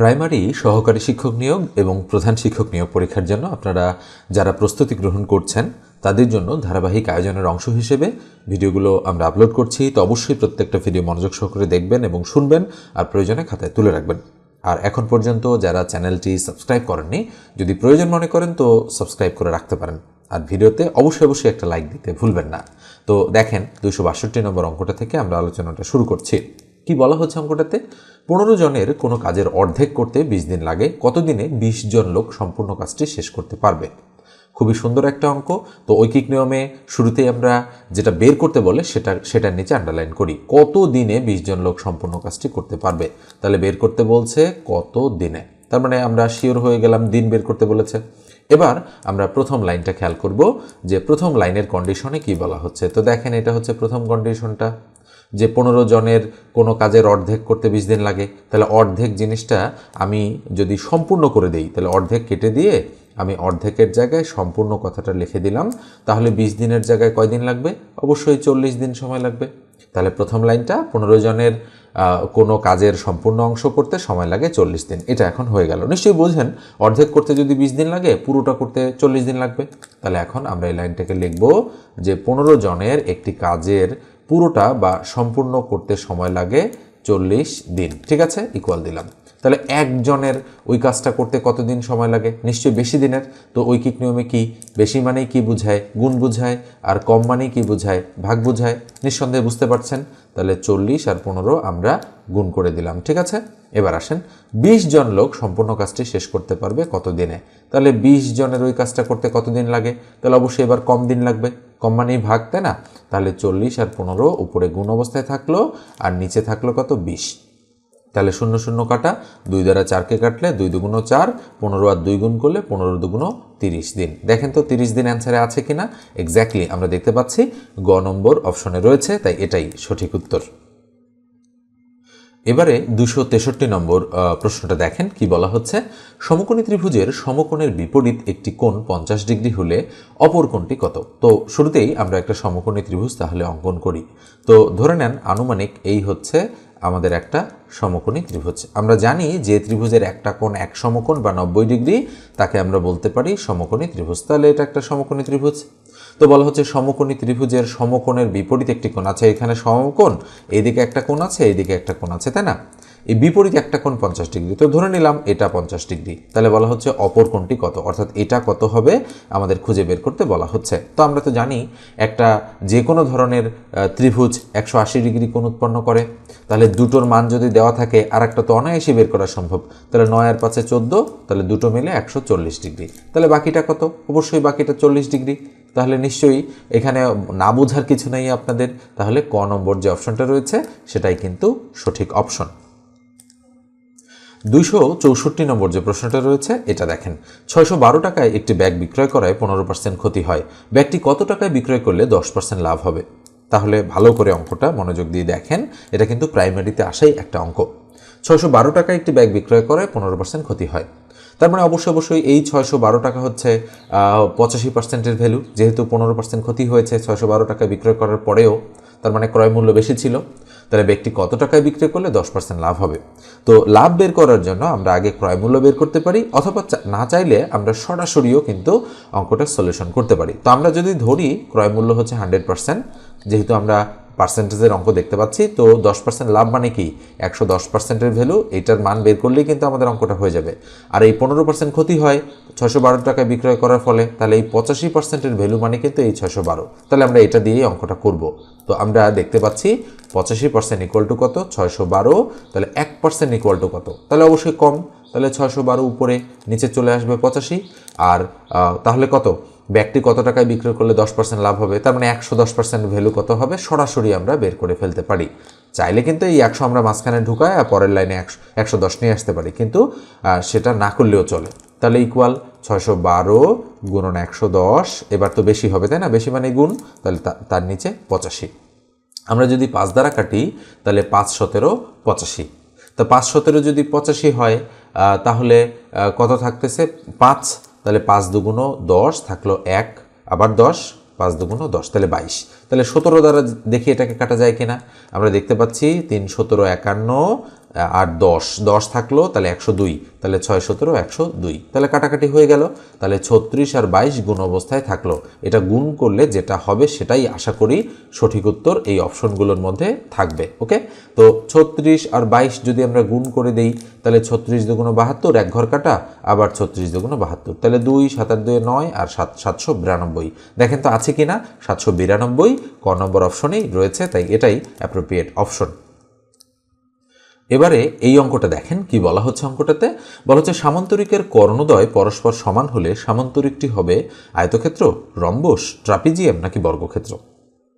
Primary, সহকারী শিক্ষক নিয়োগ এবং প্রধান শিক্ষক নিয়োগ পরীক্ষার জন্য আপনারা যারা প্রস্তুতি গ্রহণ করছেন, তাদের জন্য ধারাবাহিক আয়োজনের অংশ হিসেবে ভিডিওগুলো আমরা আপলোড করছি। তো অবশ্যই প্রত্যেকটা ভিডিও মনোযোগ সহকারে দেখবেন এবং শুনবেন আর প্রয়োজনে খাতায় তুলে রাখবেন। আর এখন পর্যন্ত যারা চ্যানেলটি সাবস্ক্রাইব করেননি, যদি প্রয়োজন মনে করেন তো সাবস্ক্রাইব করে রাখতে পারেন। আর ভিডিওতে অবশ্যই অবশ্যই একটা লাইক দিতে ভুলবেন না। তো দেখেন দুশো বাষট্টি নম্বর অঙ্কটা থেকে আমরা আলোচনাটা শুরু করছি। কি বলা হচ্ছে অঙ্কটাতে? পনেরো জনের কোনো কাজের অর্ধেক করতে বিশ দিন লাগে। কতদিনে বিশ জন লোক সম্পূর্ণ কাজটি শেষ করতে পারবে? খুবই সুন্দর একটা অঙ্ক। তো ঐকিক নিয়মে শুরুতেই আমরা যেটা বের করতে বলে সেটা, সেটার নিচে আন্ডারলাইন করি। কত দিনে বিশ জন লোক সম্পূর্ণ কাজটি করতে পারবে? তাহলে বের করতে বলছে কত দিনে তার মানে আমরা শিওর হয়ে গেলাম, দিন বের করতে বলেছে। এবার আমরা প্রথম লাইনটা খেয়াল করব যে প্রথম লাইনের কন্ডিশনে কি বলা হচ্ছে। তো দেখেন এটা হচ্ছে প্রথম কন্ডিশনটা যে পনেরো জনের কোনো কাজের অর্ধেক করতে বিশ দিন লাগে, তাহলে অর্ধেক জিনিসটা আমি যদি সম্পূর্ণ করে দেই, তাহলে অর্ধেক কেটে দিয়ে আমি অর্ধেকের জায়গায় সম্পূর্ণ কথাটা লিখে দিলাম। তাহলে বিশ দিনের জায়গায় কয়দিন লাগবে? অবশ্যই চল্লিশ দিন সময় লাগবে। তাহলে প্রথম লাইনটা, পনেরো জনের কোনো কাজের সম্পূর্ণ অংশ করতে সময় লাগে চল্লিশ দিন। এটা এখন হয়ে গেল। নিশ্চয়ই বোঝেন অর্ধেক করতে যদি বিশ দিন লাগে, পুরোটা করতে চল্লিশ দিন লাগবে। তাহলে এখন আমরা এই লাইনটাকে লিখব যে পনেরো জনের একটি কাজের পুরোটা বা সম্পূর্ণ করতে সময় লাগে চল্লিশ দিন। ঠিক আছে? ইকুয়াল দিলাম। তাহলে একজনের ওই কাজটা করতে কতদিন সময় লাগে? নিশ্চয়ই বেশি দিনের। তো ঐকিক নিয়মে কি? বেশি মানেই কি বুঝায়? গুণ বুঝায়। আর কম মানেই কি বুঝায়? ভাগ বুঝায়। নিঃসন্দেহে বুঝতে পারছেন? তাহলে চল্লিশ আর পনেরো আমরা গুণ করে দিলাম। ঠিক আছে? এবার আসেন। বিশ জন লোক সম্পূর্ণ কাজটি শেষ করতে পারবে কত দিনে তাহলে বিশ জনের ওই কাজটা করতে কতদিন লাগে? তাহলে অবশ্যই এবার কম দিন লাগবে। কম ভাগতে না, তাহলে চল্লিশ আর পনেরো উপরে গুণ অবস্থায় থাকল, আর নিচে থাকল কত? বিশ। তাহলে শূন্য শূন্য কাটা, দুই দ্বারা চারকে কাটলে দুই দুগুণ চার, পনেরো আর দুই গুণ করলে পনেরো দুগুণ তিরিশ দিন। দেখেন তো তিরিশ দিন অ্যান্সারে আছে কিনা? এক্স্যাক্টলি আমরা দেখতে পাচ্ছি, গ নম্বর অপশনে রয়েছে, তাই এটাই সঠিক উত্তর। এবারে দুশো তেষট্টি নম্বর প্রশ্নটা দেখেন, কি বলা হচ্ছে? সমকোণী ত্রিভুজের সমকোণের বিপরীত একটি কোণ পঞ্চাশ ডিগ্রি হলে অপর কোণটি কত? তো শুরুতেই আমরা একটা সমকোণী ত্রিভুজ তাহলে অঙ্কন করি। তো ধরে নেন, আনুমানিক এই হচ্ছে আমাদের একটা সমকোণী ত্রিভুজ। আমরা জানি যে ত্রিভুজের একটা কোণ এক সমকোণ বা নব্বই ডিগ্রি, তাকে আমরা বলতে পারি সমকোণী ত্রিভুজ। তাহলে এটা একটা সমকোণী ত্রিভুজ। তো বলা হচ্ছে সমকোণী ত্রিভুজের সমকোণের বিপরীত একটি কোণ। আছে এখানে সমকোণ এইদিকে একটা কোণ আছে এইদিকে একটা কোণ আছে, তাই না? এই বিপরীত একটা কোণ পঞ্চাশ ডিগ্রি। তো ধরে নিলাম এটা পঞ্চাশ ডিগ্রি। তাহলে বলা হচ্ছে অপর কোণটি কত? অর্থাৎ এটা কত হবে আমাদের খুঁজে বের করতে বলা হচ্ছে। তো আমরা তো জানি একটা যে কোনো ধরনের ত্রিভুজ একশো আশি ডিগ্রি কোণ উৎপন্ন করে। তাহলে দুটোর মান যদি দেওয়া থাকে আর একটা তো অনায়াসই বের করা সম্ভব। তাহলে নয় আর পাঁচে চোদ্দ, তাহলে দুটো মিলে একশো চল্লিশ ডিগ্রি। তাহলে বাকিটা কত? অবশ্যই বাকিটা চল্লিশ ডিগ্রি। তাহলে নিশ্চয়ই এখানে না বোঝার কিছু নেই আপনাদের। তাহলে ক নম্বর যে অপশনটা রয়েছে, সেটাই কিন্তু সঠিক অপশন। দুইশো চৌষট্টি নম্বর যে প্রশ্নটা রয়েছে, এটা দেখেন, ছয়শো বারো টাকায় একটি ব্যাগ বিক্রয় করায় পনেরো পার্সেন্ট ক্ষতি হয়। ব্যাগটি কত টাকায় বিক্রয় করলে দশ পার্সেন্ট লাভ হবে? তাহলে ভালো করে অঙ্কটা মনোযোগ দিয়ে দেখেন, এটা কিন্তু প্রাইমারিতে আসাই একটা অঙ্ক। ছয়শো বারো টাকায় একটি ব্যাগ বিক্রয় করায় পনেরো পার্সেন্ট ক্ষতি হয়। তার মানে অবশ্যই অবশ্যই এই ছয়শো বারো টাকা হচ্ছে পঁচাশি পার্সেন্টের ভ্যালু। যেহেতু পনেরো পার্সেন্ট ক্ষতি হয়েছে ছয়শো বারো টাকায় বিক্রয় করার পরেও, তার মানে ক্রয় মূল্য বেশি ছিল, তাহলে ব্যক্তি কত টাকায় বিক্রি করলে দশ পার্সেন্ট লাভ হবে? তো লাভ বের করার জন্য আমরা আগে ক্রয় মূল্য বের করতে পারি, অথবা না চাইলে আমরা সরাসরিও কিন্তু অঙ্কটা সলিউশন করতে পারি। তো আমরা যদি ধরি, ক্রয় মূল্য হচ্ছে হান্ড্রেড পার্সেন্ট যেহেতু আমরা পার্সেন্টেজের অঙ্ক দেখতে পাচ্ছি। তো দশ পার্সেন্ট লাভ মানে কি? একশো দশ পার্সেন্টের ভ্যালু, এইটার মান বের করলেই কিন্তু আমাদের অঙ্কটা হয়ে যাবে। আর এই পনেরো পার্সেন্ট ক্ষতি হয় ছশো বারো টাকায় বিক্রয় করার ফলে, তাহলে এই পঁচাশি পার্সেন্টের ভ্যালু মানে কিন্তু এই ছশো বারো। তাহলে আমরা এটা দিয়েই অঙ্কটা করব। তো আমরা দেখতে পাচ্ছি পঁচাশি পার্সেন্ট ইকুয়াল টু কত? ছয়শো বারো। তাহলে এক পার্সেন্ট ইকুয়াল টু কত? তাহলে অবশ্যই কম। তাহলে ছয়শো বারো উপরে, নিচে চলে আসবে পঁচাশি। আর তাহলে কত? ব্যাগটি কত টাকায় বিক্রয় করলে দশ পার্সেন্ট লাভ হবে, তার মানে একশো দশ পার্সেন্ট ভ্যালু কত হবে, সরাসরি আমরা বের করে ফেলতে পারি। চাইলে কিন্তু এই একশো আমরা মাঝখানে ঢুকায় আর পরের লাইনে একশো একশো দশ নিয়ে আসতে পারি, কিন্তু সেটা না করলেও চলে। তাহলে ইকুয়াল ছয়শো বারো গুণন একশো দশ, এবার তো বেশি হবে, তাই না? বেশি মানে গুণ, তাহলে তার নিচে পঁচাশি। আমরা যদি পাঁচ দ্বারা কাটি, তাহলে পাঁচ সতেরো পঁচাশি। তো পাঁচ সতেরো যদি পঁচাশি হয় তাহলে কত থাকতেছে? পাঁচ। তাহলে পাঁচ দুগুণো দশ থাকল এক, আবার দশ, পাঁচ দুগুণো দশ, তাহলে বাইশ। তাহলে সতেরো দ্বারা দেখি এটাকে কাটা যায় কিনা। আমরা দেখতে পাচ্ছি তিন সতেরো একান্ন আর দশ। দশ থাকল, তাহলে একশো দুই। তাহলে ছয় সতেরো, একশো দুই। তাহলে কাটাকাটি হয়ে গেল। তাহলে ছত্রিশ আর বাইশ গুণ অবস্থায় থাকল। এটা গুণ করলে যেটা হবে সেটাই আশা করি সঠিক উত্তর এই অপশনগুলোর মধ্যে থাকবে, ওকে? তো ছত্রিশ আর বাইশ যদি আমরা গুণ করে দেই, তাহলে ছত্রিশ দুগুণ বাহাত্তর, এক ঘর কাটা, আবার ছত্রিশ দুগুণ বাহাত্তর। তাহলে দুই সাতার দুয়ে নয় আর সাত, সাতশো বিরানব্বই। দেখেন তো আছে কি না সাতশো বিরানব্বই, ক নম্বর অপশনেই রয়েছে, তাই এটাই অ্যাপ্রোপ্রিয়েট অপশন এবারে এই অঙ্কটা দেখেন, কি বলা হচ্ছে অঙ্কটাতে? বলা হচ্ছে সামান্তরিকের কর্ণদ্বয় পরস্পর সমান হলে সামান্তরিকটি হবে আয়তক্ষেত্র, রম্বস, ট্রাপিজিয়াম নাকি বর্গক্ষেত্র।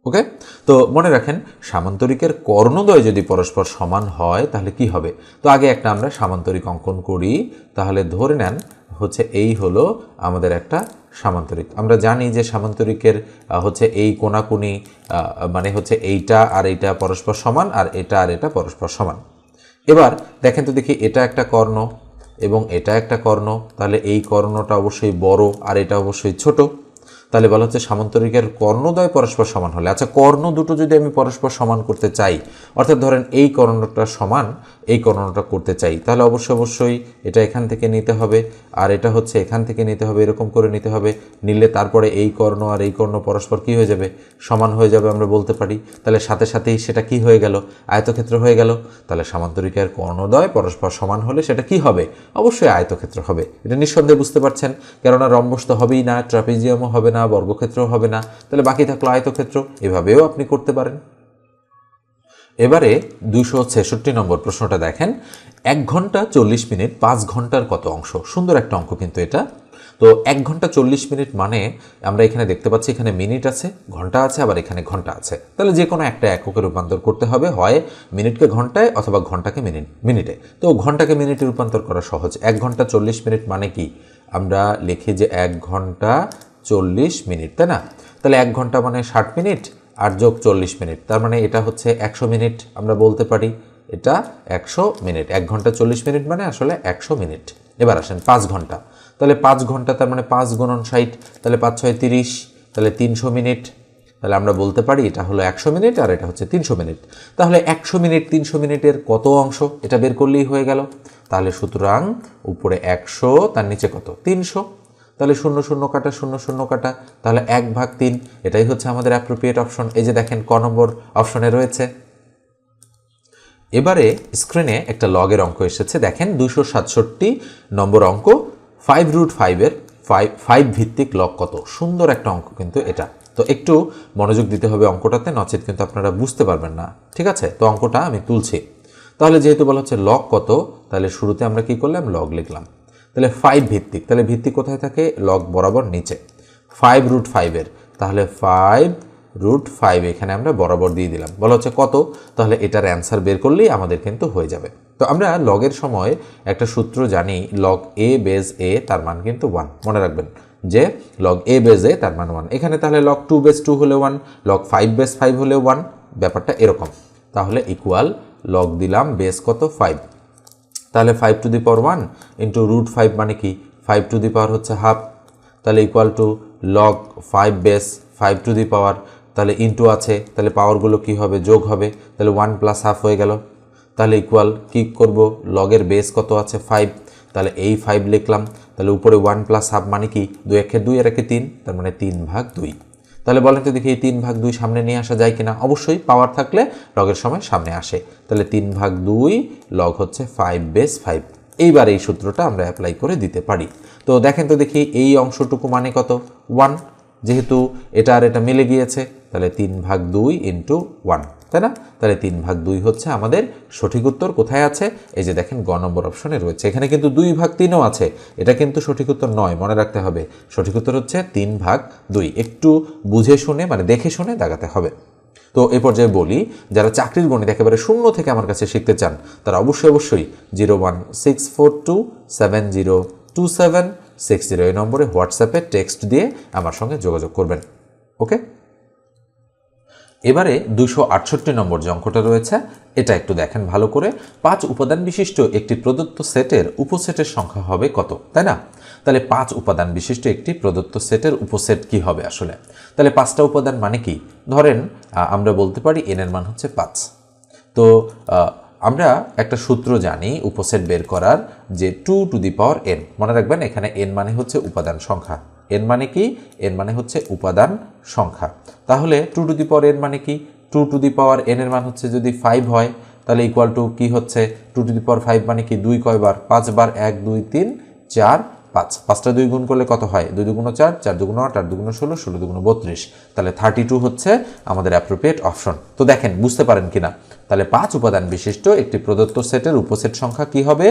ওকে? তো মনে রাখেন, সামান্তরিকের কর্ণদ্বয় যদি পরস্পর সমান হয়, তাহলে কি হবে? তো আগে একটা আমরা সামান্তরিক অঙ্কন করি, তাহলে ধরে নেন হচ্ছে এই হলো আমাদের একটা সামান্তরিক। আমরা জানি যে সামান্তরিকের হচ্ছে এই কোনাকুনি মানে হচ্ছে এইটা আর এইটা পরস্পর সমান আর এটা আর এটা পরস্পর সমান। এবার দেখেন তো দেখি, এটা একটা কর্ণ এবং এটা একটা কর্ণ, তাহলে এই কর্ণটা অবশ্যই বড় আর এটা অবশ্যই ছোট। তাহলে বলা হচ্ছে সামান্তরিকের কর্ণদ্বয় পরস্পর সমান হলে। আচ্ছা কর্ণ দুটো যদি আমি পরস্পর সমান করতে চাই, অর্থাৎ ধরেন এই কর্ণটা সমান, এই কর্ণটা করতে চাই, তাহলে অবশ্যই অবশ্যই এটা এখান থেকে নিতে হবে, আর এটা হচ্ছে এখান থেকে নিতে হবে, এরকম করে নিতে হবে, নিলে তারপরে এই কর্ণ আর এই কর্ণ পরস্পর কি হয়ে যাবে? সমান হয়ে যাবে আমরা বলতে পারি। তাহলে সাথে সাথেই সেটা কি হয়ে গেল? আয়তক্ষেত্র হয়ে গেল। তাহলে সামান্তরিকের কর্ণদ্বয় পরস্পর সমান হলে সেটা কি হবে? অবশ্যই আয়তক্ষেত্র হবে। এটা নিঃসন্দেহে বুঝতে পারছেন, কেননা রম্বস তো হবেই না, ট্রাপিজিয়ামও হবে না বর্গক্ষেত্রও হবে না। তাহলে বাকি থাকল আয়তক্ষেত্র। এভাবেও আপনি করতে পারেন। এবারে দুশো ছেষট্টি নম্বর প্রশ্নটা দেখেন। এক ঘণ্টা চল্লিশ মিনিট পাঁচ ঘণ্টার কত অংশ? সুন্দর একটা অঙ্ক কিন্তু এটা। তো এক ঘণ্টা চল্লিশ মিনিট মানে আমরা এখানে দেখতে পাচ্ছি এখানে মিনিট আছে, ঘণ্টা আছে, আবার এখানে ঘণ্টা আছে। তাহলে যে কোনো একটা এককে রূপান্তর করতে হবে। হয় মিনিটকে ঘন্টায় অথবা ঘন্টাকে মিনিট মিনিটে। তো ঘন্টাকে মিনিটে রূপান্তর করা সহজ। এক ঘণ্টা চল্লিশ মিনিট মানে কি? আমরা লিখি যে এক ঘণ্টা চল্লিশ মিনিট, তাই না? তাহলে এক ঘণ্টা মানে ষাট মিনিট আর যোগ চল্লিশ মিনিট। তার মানে এটা হচ্ছে একশো মিনিট আমরা বলতে পারি। এটা একশো মিনিট। এক ঘণ্টা চল্লিশ মিনিট মানে আসলে একশো মিনিট। এবার আসেন পাঁচ ঘণ্টা। তাহলে পাঁচ ঘণ্টা তার মানে পাঁচ গুণন ষাট, তাহলে পাঁচ ছয় তিরিশ, তাহলে তিনশো মিনিট। তাহলে আমরা বলতে পারি এটা হলো একশো মিনিট আর এটা হচ্ছে তিনশো মিনিট। তাহলে একশো মিনিট, তিনশো মিনিটের কত অংশ? এটা বের করলেই হয়ে গেল। তাহলে সুতরাং উপরে একশো, তার নিচে কত? তিনশো। তাহলে শূন্য শূন্য কাটা, শূন্য শূন্য কাটা, তাহলে এক ভাগ তিন, এটাই হচ্ছে আমাদের অ্যাপ্রোপ্রিয়েট অপশন এই যে দেখেন, ক নম্বর অপশনে রয়েছে। এবারে স্ক্রিনে একটা লগের অঙ্ক এসেছে। দেখেন দুশো সাতষট্টি নম্বর অঙ্ক ফাইভ রুট ফাইভের ফাইভ ফাইভ ভিত্তিক লগ কত? সুন্দর একটা অঙ্ক কিন্তু এটা। তো একটু মনোযোগ দিতে হবে অঙ্কটাতে, নচেত কিন্তু আপনারা বুঝতে পারবেন না। ঠিক আছে? তো অঙ্কটা আমি তুলছি। তাহলে যেহেতু বলা হচ্ছে লগ কত, তাহলে শুরুতে আমরা কি করলাম? লগ লিখলাম। তাহলে ফাইভ ভিত্তিক। তাহলে ভিত্তিক কোথায় থাকে? লগ বরাবর নিচে। ফাইভ রুট ফাইভের তাহলে ফাইভ রুট ফাইভ এখানে আমরা বরাবর দিয়ে দিলাম। বলা হচ্ছে কত? তাহলে এটার অ্যান্সার বের করলেই আমাদের কিন্তু হয়ে যাবে। তো আমরা লগের সময় একটা সূত্র জানি লগ এ বেজ এ তার মান কিন্তু ওয়ান মনে রাখবেন যে লগ এ বেজ এ তার মান ওয়ান এখানে তাহলে লগ টু বেজ টু হলে one log five base five হলে ওয়ান ব্যাপারটা এরকম। তাহলে ইকুয়াল লগ দিলাম বেস কত? ফাইভ তাহলে five to the power one into root five মানে কি? ফাইভ টু দি পাওয়ার হচ্ছে হাফ তাহলে equal to log five base five to the power তাহলে ইন্টু আছে, তাহলে পাওয়ারগুলো কি হবে? যোগ হবে, তাহলে ওয়ান প্লাস হাফ হয়ে গেল। তাহলে ইকুয়াল কি করব? লগের বেস কত আছে? ফাইভ তাহলে এই ফাইভ লিখলাম, তাহলে উপরে ওয়ান প্লাস হাফ মানে কি? দুই একে দুই আর একে তিন, তার মানে তিন ভাগ দুই। তাহলে বলেন তো দেখি এই তিন ভাগ দুই সামনে নিয়ে আসা যায় কিনা। অবশ্যই পাওয়ার থাকলে লগের সময় সামনে আসে। তাহলে তিন ভাগ দুই লগ হচ্ছে ফাইভ বেস ফাইভ এইবার এই সূত্রটা আমরা অ্যাপ্লাই করে দিতে পারি। তো দেখেন তো দেখি এই অংশটুকু মানে কত? ওয়ান যেহেতু এটা আর এটা মিলে গিয়েছে, তাহলে তিন ভাগ দুই ইন্টু ওয়ান তাই না? তাহলে তিন ভাগ দুই হচ্ছে আমাদের সঠিক উত্তর কোথায় আছে? এই যে দেখেন, গ নম্বর অপশনে রয়েছে। এখানে কিন্তু দুই ভাগ তিনও আছে। এটা কিন্তু সঠিক উত্তর নয়, মনে রাখতে হবে। সঠিক উত্তর হচ্ছে তিন ভাগ দুই। একটু বুঝে শুনে মানে দেখে শুনে দাগাতে হবে। তো এ পর্যায়ে বলি, যারা চাকরির গণিত একেবারে শূন্য থেকে আমার কাছে শিখতে চান, তারা অবশ্যই অবশ্যই zero one six four two seven zero two seven six zero এই নম্বরে হোয়াটসঅ্যাপে টেক্সট দিয়ে আমার সঙ্গে যোগাযোগ করবেন। ওকে? এবারে দুশো আটষট্টি নম্বর যে অঙ্কটা রয়েছে। এটা একটু দেখেন ভালো করে। পাঁচ উপাদান বিশিষ্ট একটি প্রদত্ত সেটের উপসেটের সংখ্যা হবে কত, তাই না? তাহলে পাঁচ উপাদান বিশিষ্ট একটি প্রদত্ত সেটের উপসেট কি হবে আসলে? তাহলে পাঁচটা উপাদান মানে কি? ধরেন আমরা বলতে পারি এন এর মান হচ্ছে পাঁচ। তো আমরা একটা সূত্র জানি উপসেট বের করার যে two to the power n মনে রাখবেন, এখানে এন মানে হচ্ছে উপাদান সংখ্যা। এন মানে কি? এন মানে হচ্ছে উপাদান সংখ্যা। তাহলে two to the power n মানে কি? Two to the power n এর মান হচ্ছে যদি ফাইভ হয়, তাহলে ইকুয়াল টু কি হচ্ছে? Two to the power five মানে কি? দুই কয়বার? পাঁচবার? এক, দুই, তিন, চার পাঁচ। পাঁচটা দুই গুণ করলে কত হয়? দুই দুগুণ চার চার দুগুণ আট আট দুগুণ ষোলো ষোলো দুগুণ বত্রিশ। তাহলে থার্টি টু হচ্ছে আমাদের অ্যাপ্রোপ্রিয়েট অপশন তো দেখেন, বুঝতে পারেন কিনা? তাহলে পাঁচ উপাদান বিশিষ্ট একটি প্রদত্ত সেটের উপসেট সংখ্যা কি হবে?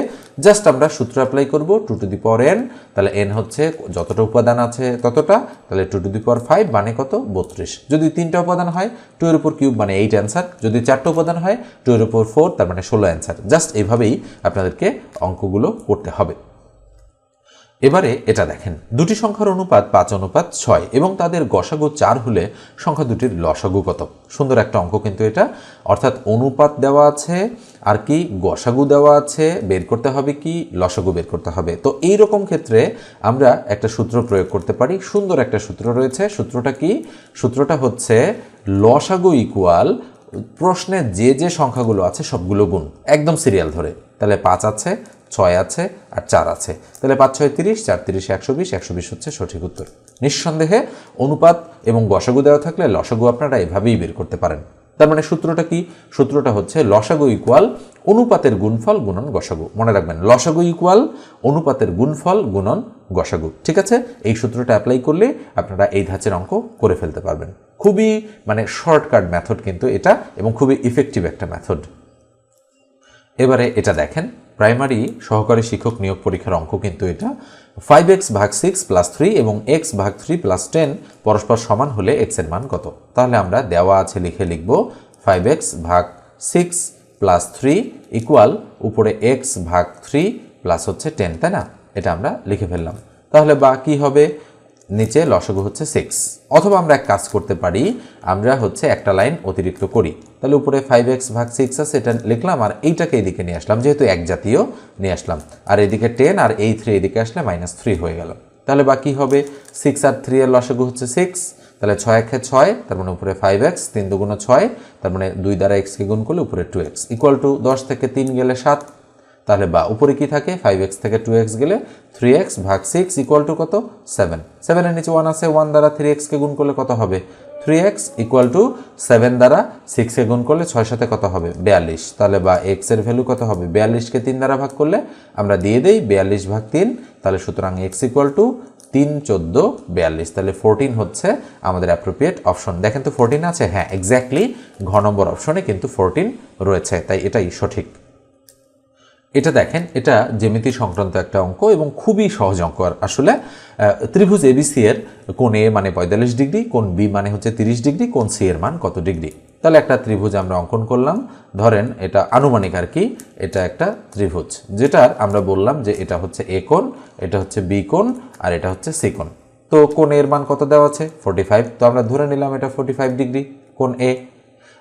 জাস্ট আমরা সূত্র অ্যাপ্লাই করব two to the power n তাহলে এন হচ্ছে যতটা উপাদান আছে ততটা। তাহলে two to the power five মানে কত? বত্রিশ। যদি তিনটা উপাদান হয় টু এর উপর কিউব মানে এইট অ্যান্সার যদি চারটা উপাদান হয় টু এর উপর ফোর তার মানে ষোলো অ্যান্সার জাস্ট এইভাবেই আপনাদেরকে অঙ্কগুলো করতে হবে। এবারে এটা দেখেন। দুটি সংখ্যার অনুপাত পাঁচ, অনুপাত ছয় এবং তাদের গসাগু চার হলে সংখ্যা দুটির লসাগু কত? সুন্দর একটা অঙ্ক কিন্তু এটা। অর্থাৎ অনুপাত দেওয়া আছে আর কি গসাগু দেওয়া আছে, বের করতে হবে কি? লসাগু বের করতে হবে। তো এই রকম ক্ষেত্রে আমরা একটা সূত্র প্রয়োগ করতে পারি। সুন্দর একটা সূত্র রয়েছে। সূত্রটা কি? সূত্রটা হচ্ছে লসাগু ইকুয়াল প্রশ্নে যে যে সংখ্যাগুলো আছে সবগুলো গুণ। একদম সিরিয়াল ধরে। তাহলে পাঁচ আছে ছয় আছে আর চার আছে। তাহলে পাঁচ, ছয়, তিরিশ, চার, তিরিশ, একশো বিশ একশো বিশ হচ্ছে সঠিক উত্তর। নিঃসন্দেহে অনুপাত এবং গসাগু দেওয়া থাকলে লসাগু আপনারা এভাবেই বের করতে পারেন। তার মানে সূত্রটা কি? সূত্রটা হচ্ছে লসাগু ইকুয়াল অনুপাতের গুণফল গুণন গসাগু। মনে রাখবেন, লসাগু ইকুয়াল অনুপাতের গুণফল গুণন গসাগু। ঠিক আছে? এই সূত্রটা অ্যাপ্লাই করলে আপনারা এই ধাঁচের অঙ্ক করে ফেলতে পারবেন। খুবই মানে শর্টকাট মেথড কিন্তু এটা এবং খুবই ইফেক্টিভ একটা মেথড এবারে এটা দেখেন। প্রাইমারি সহকারী শিক্ষক নিয়োগ পরীক্ষার অঙ্ক কিন্তু এটা। ফাইভ এক্স ভাগ সিক্স প্লাস থ্রি এবং এক্স ভাগ থ্রি প্লাস টেন পরস্পর সমান হলে এক্সের মান কত? তাহলে আমরা দেওয়া আছে লিখে লিখব ফাইভ এক্স ভাগ সিক্স প্লাস থ্রি ইকুয়াল উপরে এক্স ভাগ থ্রি প্লাস হচ্ছে টেন তাই না? এটা আমরা লিখে ফেললাম। তাহলে বা কি হবে? নিচে লসগু হচ্ছে সিক্স অথবা আমরা এক কাজ করতে পারি, আমরা হচ্ছে একটা লাইন অতিরিক্ত করি। তাহলে উপরে ফাইভ এক্স ভাগ সিক্স আছে, এটা লিখলাম আর এইটাকে এদিকে নিয়ে আসলাম, যেহেতু এক জাতীয়, নিয়ে আসলাম। আর এদিকে টেন আর এই থ্রি এদিকে আসলে মাইনাস থ্রি হয়ে গেল। তাহলে বাকি হবে সিক্স আর থ্রি এর লসগু হচ্ছে সিক্স তাহলে ছয় একে ছয়, তার মানে উপরে ফাইভ এক্স তিন দুগুণ ছয়, তার মানে দুই দ্বারা এক্সকে গুণ করলে উপরে টু এক্স ইকুয়াল টু দশ থেকে তিন গেলে সাত তাহলে বা উপরে কি থাকে? ফাইভ এক্স থেকে টু এক্স গেলে থ্রি এক্স ভাগ সিক্স ইকুয়াল টু কত? সেভেন সেভেনের নিচে ওয়ান আছে ওয়ান দ্বারা থ্রি এক্সকে গুণ করলে কত হবে? Three x equal to seven দ্বারা সিক্সকে গুণ করলে ছয় সাথে কত হবে? বিয়াল্লিশ। তাহলে বা এক্সের ভ্যালু কত হবে? বিয়াল্লিশকে তিন দ্বারা ভাগ করলে আমরা দিয়ে দেই বিয়াল্লিশ ভাগ তিন। তাহলে সুতরাং এক্স ইকুয়াল টু তিন চোদ্দ বিয়াল্লিশ। তাহলে ফোরটিন হচ্ছে আমাদের অ্যাপ্রোপ্রিয়েট অপশন দেখেন তো ফোরটিন আছে? হ্যাঁ এক্স্যাক্টলি ঘ নম্বর অপশনে কিন্তু ফোরটিন রয়েছে। তাই এটাই সঠিক। এটা দেখেন, এটা জ্যামিতি সংক্রান্ত একটা অঙ্ক এবং খুবই সহজ অঙ্ক। আসলে ত্রিভুজ এবিসি এর কোন এ মানে পঁয়তাল্লিশ ডিগ্রি কোন বি মানে হচ্ছে তিরিশ ডিগ্রি কোন সি এর মান কত ডিগ্রি। তাহলে একটা ত্রিভুজ আমরা অঙ্কন করলাম। ধরেন, এটা আনুমানিক আর কি, এটা একটা ত্রিভুজ, যেটার আমরা বললাম যে এটা হচ্ছে এ কোণ, এটা হচ্ছে বি কোণ, আর এটা হচ্ছে সি কোণ। তো কোন এর মান কত দেওয়া আছে? ফোর্টি ফাইভ তো আমরা ধরে নিলাম এটা ফোর্টি ফাইভ ডিগ্রি কোন এ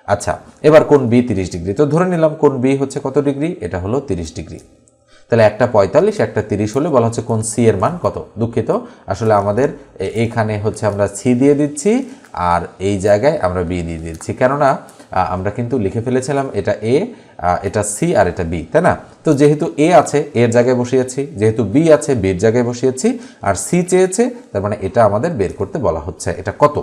আচ্ছা এবার কোন বি তিরিশ ডিগ্রি? তো ধরে নিলাম কোন বি হচ্ছে কত ডিগ্রি? এটা হলো তিরিশ ডিগ্রি। তাহলে একটা পঁয়তাল্লিশ, একটা তিরিশ হলে বলা হচ্ছে কোন সি এর মান কত? দুঃখিত, আসলে আমাদের এখানে হচ্ছে আমরা সি দিয়ে দিচ্ছি, আর এই জায়গায় আমরা বি দিয়ে দিচ্ছি। কেননা আমরা কিন্তু লিখে ফেলেছিলাম এটা এ এটা সি আর এটা বি তাই না? তো যেহেতু এ আছে এর জায়গায় বসিয়েছি, যেহেতু বি আছে বির জায়গায় বসিয়েছি, আর সি চেয়েছে, তার মানে এটা আমাদের বের করতে বলা হচ্ছে। এটা কত?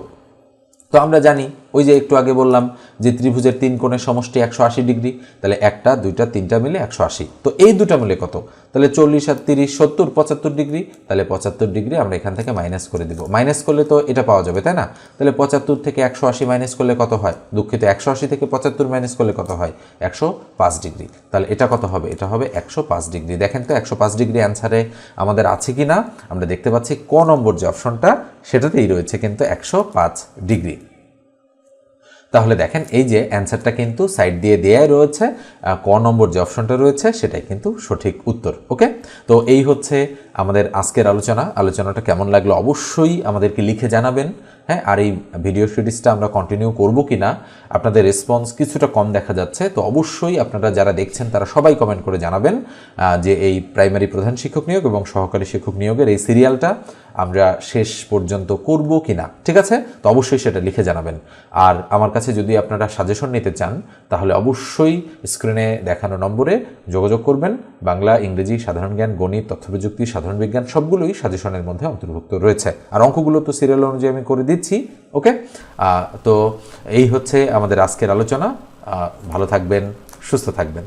তো আমরা জানি ওই যে একটু আগে বললাম যে ত্রিভুজের তিন কোণের সমষ্টি একশো আশি ডিগ্রি, তাহলে একটা, দুইটা, তিনটা মিলে একশো আশি। তো এই দুটা মিলে কত? তাহলে চল্লিশ আর তিরিশ, সত্তর, পঁচাত্তর ডিগ্রি, তাহলে পঁচাত্তর ডিগ্রি আমরা এখান থেকে মাইনাস করে দিব। মাইনাস করলে তো এটা পাওয়া যাবে, তাই না? তাহলে পঁচাত্তর থেকে একশো আশি মাইনাস করলে কত হয়? দুঃখিত, একশো আশি থেকে পঁচাত্তর মাইনাস করলে কত হয়? একশো পাঁচ ডিগ্রি। তাহলে এটা কত হবে? এটা হবে একশো পাঁচ ডিগ্রি। দেখেন তো একশো পাঁচ ডিগ্রি অ্যান্সারে আমাদের আছে কি না আমরা দেখতে পাচ্ছি ক নম্বর যে অপশনটা সেটাতেই রয়েছে কিন্তু একশো পাঁচ ডিগ্রি। তাহলে দেখেন, এই যে অ্যান্সারটা কিন্তু সাইড দিয়ে দেয়াই রয়েছে ক নম্বর যে অপশনটা রয়েছে সেটাই কিন্তু সঠিক উত্তর, ওকে? তো এই হচ্ছে আমাদের আজকের আলোচনা। আলোচনাটা কেমন লাগল অবশ্যই আমাদেরকে লিখে জানাবেন হ্যাঁ? আর এই ভিডিও সিরিজটা আমরা কন্টিনিউ করব কি না, আপনাদের রেসপন্স কিছুটা কম দেখা যাচ্ছে, তো অবশ্যই আপনারা যারা দেখছেন তারা সবাই কমেন্ট করে জানাবেন যে এই প্রাইমারি প্রধান শিক্ষক নিয়োগ এবং সহকারী শিক্ষক নিয়োগের এই সিরিয়ালটা আমরা শেষ পর্যন্ত করব কি না ঠিক আছে? তো অবশ্যই সেটা লিখে জানাবেন। আর আমার কাছে যদি আপনারা সাজেশন নিতে চান, তাহলে অবশ্যই স্ক্রিনে দেখানো নম্বরে যোগাযোগ করবেন। বাংলা, ইংরেজি, সাধারণ জ্ঞান, গণিত তথ্য প্রযুক্তি সাধারণ বিজ্ঞান সবগুলোই সাজেশনের মধ্যে অন্তর্ভুক্ত রয়েছে। আর অঙ্কগুলো তো সিরিয়াল অনুযায়ী আমি করে দিচ্ছি ওকে তো এই হচ্ছে আমাদের আজকের আলোচনা। ভালো থাকবেন, সুস্থ থাকবেন।